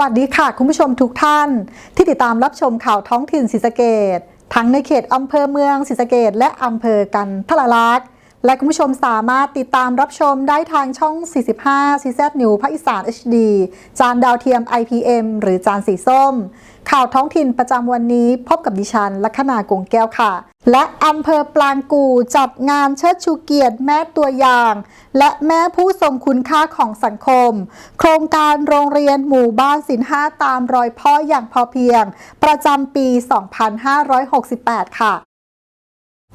วัสดีค่ะ คุณผู้ชมทุกท่าน ที่ติดตามรับชมข่าวท้องถิ่นศรีสะเกดทั้งในเขตอำเภอเมืองศรีสะเกดและอำเภอกันทละลักษณ์ และคุณผู้ชมสามารถติดตามรับชมได้ทางช่อง 45 CZ New ภาคอีสาน HD จานดาวเทียม IPM หรือจานสีส้ม ข่าวท้องถิ่นประจำวันนี้พบกับดิฉัน ลัคนากงแก้วค่ะ และอำเภอปลางกูจัดงานเชิดชูเกียรติแม่ตัวอย่าง และแม่ผู้ทรงคุณค่าของสังคม โครงการโรงเรียนหมู่บ้านสินห้าตามรอยพ่ออย่างพอเพียง ประจำปี 2568 ค่ะ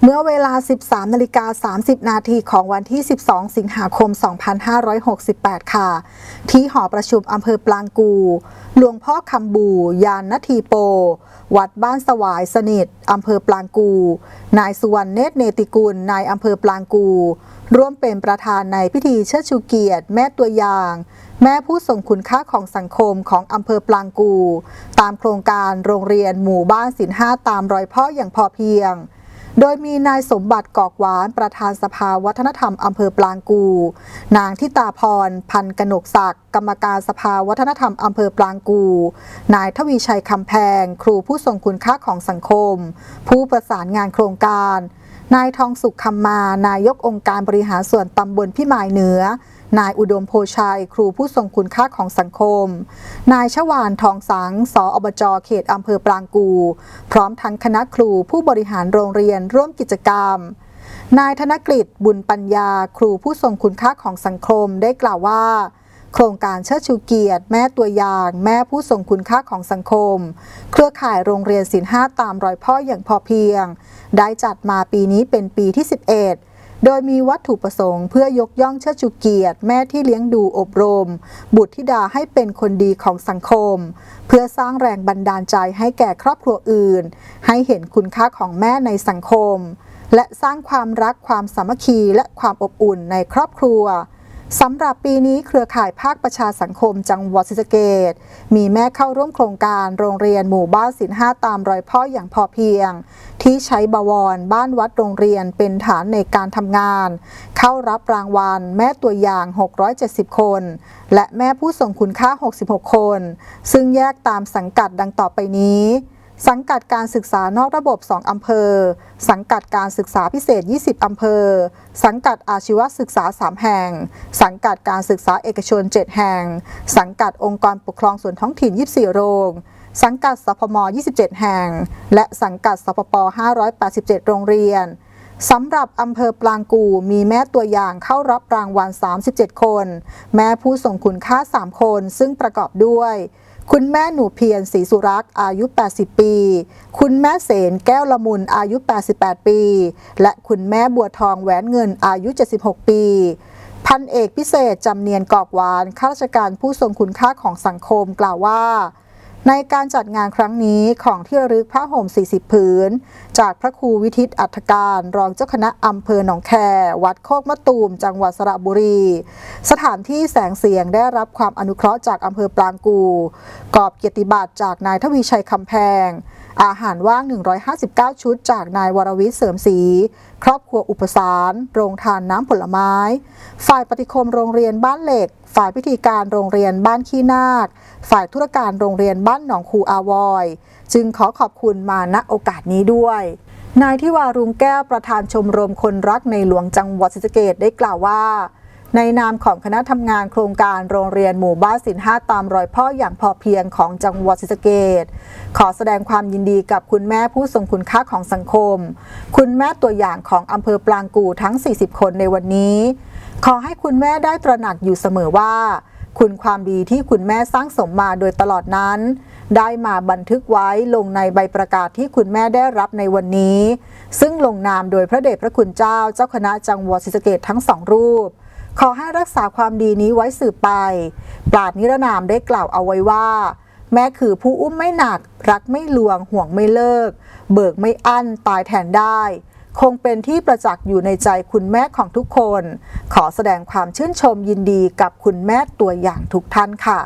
เมื่อเวลา 13นาฬิกา30 นาทีของวันที่ 12 สิงหาคม 2568 ค่ะ ที่หอประชุมอำเภอปลางกู หลวงพ่อคำบู ยานนาทีโป วัดบ้านสวายสนิทอำเภอปลางกู นายสุวรรณเนตรเนติกุล นายอำเภอปลางกู ร่วมเป็นประธานในพิธีเชิดชูเกียรติ แม่ตัวอย่าง แม่ผู้ทรงคุณค่าของสังคมของอำเภอปลางกู ตามโครงการโรงเรียนหมู่บ้านสินห้าตามรอยพ่ออย่างพอเพียง โดยมีนายสมบัติกอกหวานประธานสภาวัฒนธรรมอำเภอปลางกู นางทิตาพร พันกนกศักดิ์กรรมการสภาวัฒนธรรมอำเภอปลางกู นายทวีชัยคำแพง ครูผู้ทรงคุณค่าของสังคม ผู้ประสานงานโครงการ นายทองสุขคำมา นายกองค์การบริหารส่วนตำบลพิมายเหนือ นายอุดมโพชัย ครูผู้ทรงคุณค่าของสังคม นายชวานทองสังสอบจเขตอำเภอปรางกู พร้อมทั้งคณะครูผู้บริหารโรงเรียนร่วมกิจกรรม นายธนกฤษบุญปัญญา ครูผู้ทรงคุณค่าของสังคมได้กล่าวว่า โครงการเชิดชูเกียรติ แม่ตัวอย่าง แม่ผู้ทรงคุณค่าของสังคม เครือข่ายโรงเรียนศิลห้าตามรอยพ่ออย่างพอเพียง ได้จัดมาปีนี้เป็นปีที่ 11โดยมีวัตถุประสงค์เพื่อยกย่องเชิดชูเกียรติ แม่ที่เลี้ยงดูอบรม บุตรธิดาให้เป็นคนดีของสังคม เพื่อสร้างแรงบันดาลใจให้แก่ครอบครัวอื่น ให้เห็นคุณค่าของแม่ในสังคม และสร้างความรักความสามัคคีและความอบอุ่นในครอบครัว สำหรับปีนี้เครือข่ายภาคประชาสังคมจังหวัดศรีสะเกดมีแม่เข้าร่วมโครงการโรงเรียนหมู่บ้านศิลห้าตามรอยพ่ออย่างพอเพียง ที่ใช้บวรบ้านวัดโรงเรียนเป็นฐานในการทำงาน เข้ารับรางวัลแม่ตัวอย่าง 670 คน และแม่ผู้ทรงคุณค่า 66 คน ซึ่งแยกตามสังกัดดังต่อไปนี้ สังกัดการศึกษานอกระบบ 2 อำเภอ สังกัดการศึกษาพิเศษ 20 อำเภอ สังกัดอาชีวศึกษา 3 แห่ง สังกัดการศึกษาเอกชน 7 แห่ง สังกัดองค์กรปกครองส่วนท้องถิ่น 24 โรง สังกัดสพม 27 แห่ง และสังกัดสพป 587 โรงเรียนสำหรับอำเภอปลางกูมีแม่ตัวอย่างเข้ารับรางวัล 37 คน แม่ผู้ทรงคุณค่า 3 คนซึ่งประกอบด้วย คุณแม่หนูเพียรศรีสุรักษ์อายุ 80 ปี คุณแม่เสนแก้วละมุนอายุ 88 ปี และคุณแม่บัวทองแหวนเงินอายุ 76 ปีพันเอกพิเศษจำเนียนกอกหวานข้าราชการผู้ทรงคุณค่าของสังคมกล่าวว่า ในการจัดงานครั้งนี้ของที่ระลึกผ้าห่ม 40 ผืน จากพระครูวิทิตอัฐการรองเจ้าคณะอำเภอหนองแค วัดโคกมะตูม จังหวัดสระบุรี สถานที่แสงเสียงได้รับความอนุเคราะห์จากอำเภอปรางกู กอบเกียรติบัตรจากนายทวีชัยคำแพง อาหารว่าง 159 ชุดจากนายวรวิทย์เสริมศรี ครอบครัวอุปสาร โรงทานน้ำผลไม้ ฝ่ายปฏิคมโรงเรียนบ้านเหล็ก ฝ่ายพิธีการโรงเรียนบ้านขี้นาค ฝ่ายธุรการโรงเรียนบ้านหนองคูอาวอย จึงขอขอบคุณมาณโอกาสนี้ด้วยนายทิวารุงแก้วประธานชมรมคนรักในหลวงจังหวัดศรีสะเกดได้กล่าวว่า ในนามของคณะทำงานโครงการโรงเรียนหมู่บ้านสินห้าตามรอยพ่ออย่างพอเพียงของจังหวัดศรีสะเกดขอแสดงความยินดีกับคุณแม่ผู้ทรงคุณค่าของสังคม คุณแม่ตัวอย่างของอำเภอปลางกูทั้ง 40 คนในวันนี้ ขอให้คุณแม่ได้ตระหนักอยู่เสมอว่า คุณความดีที่คุณแม่สร้างสมมาโดยตลอดนั้น ได้มาบันทึกไว้ลงในใบประกาศที่คุณแม่ได้รับในวันนี้ ซึ่งลงนามโดยพระเดชพระคุณเจ้าเจ้าคณะจังหวัดศรีสะเกดทั้งสองรูป ขอให้รักษาความดีนี้ไว้สืบไป ปราดนิรนามได้กล่าวเอาไว้ว่า แม่คือผู้อุ้มไม่หนัก รักไม่ลวง ห่วงไม่เลิก เบิกไม่อั้น ตายแทนได้ คงเป็นที่ประจักษ์อยู่ในใจคุณแม่ของทุกคน ขอแสดงความชื่นชมยินดีกับคุณแม่ตัวอย่างทุกท่านค่ะ